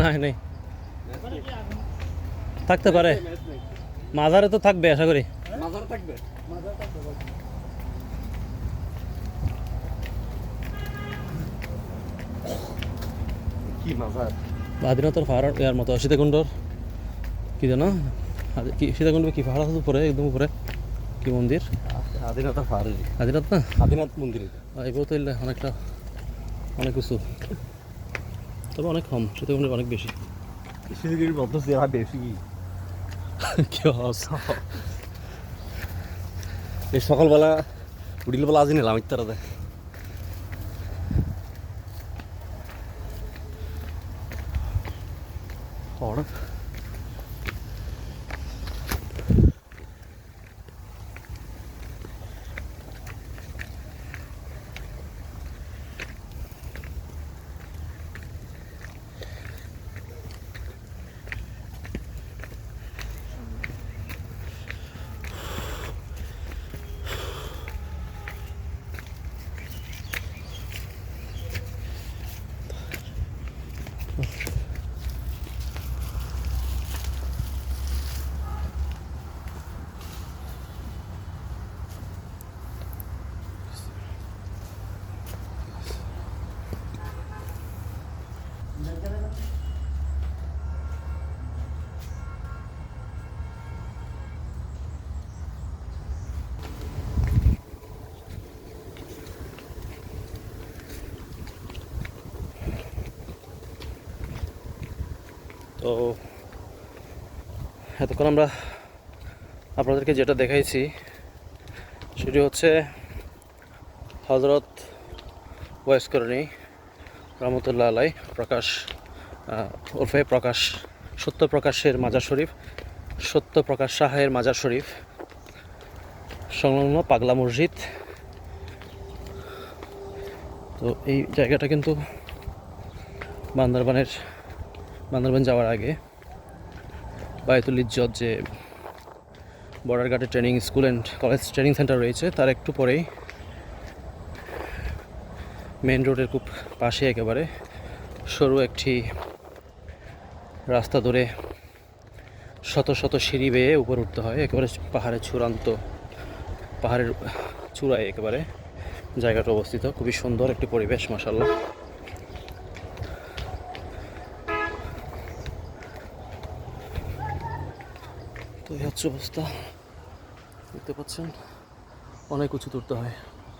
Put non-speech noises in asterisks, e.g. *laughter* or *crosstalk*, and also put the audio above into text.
নাই নাই। থাকতে পারে। মাজারে তো থাকবে আশা করি। মাজার থাকবে? কি মাজার? আদিনাথর পাহাড় ইয়ার মতো সীতাকুণ্ডর। কি জানো? কি সীতাকুণ্ড কি পাহাড় আছে উপরে একদম উপরে। কি মন্দির? আদিনাথ পাহাড়ি আদিনাথ না? আদিনাথ মন্দির এগুলো তো অনেকটা অনেক উঁচু। তবে অনেক কম সীতাকুণ্ডের অনেক বেশি। শিলিগুড়ির মধ্যে যারা বেশি। *laughs* কি এই সকালবেলা উঠিল বেলা আজি নিলাম ইত্যারা দেয় তো এতক্ষণ আমরা আপনাদেরকে যেটা দেখাইছি, সেটি হচ্ছে হজরত ওয়েসকরণী রহমতুল্লাহ আলাই প্রকাশ ওরফে প্রকাশ সত্যপ্রকাশের মাজার শরীফ, সত্য প্রকাশ সাহায়ের মাজার শরীফ, সংলগ্ন পাগলা মসজিদ। তো এই জায়গাটা কিন্তু বান্দরবানের বান্দরবান যাওয়ার আগে বায়তুল ইজ্জত যে border গার্ডে training school and college training centre রয়েছে, তার একটু পরেই মেন রোডের খুব পাশে একেবারে সরু একটি রাস্তা ধরে শত শত সিঁড়ি বেয়ে উপর উঠতে হয়, একেবারে পাহাড়ের চূড়ান্ত, পাহাড়ের চূড়ায় একেবারে জায়গাটা অবস্থিত, খুবই সুন্দর একটি পরিবেশ মাসাল্লাহ তো এই হচ্ছে অবস্থা। দেখতে পাচ্ছেন? অনেক উঁচু তুলতে হয়।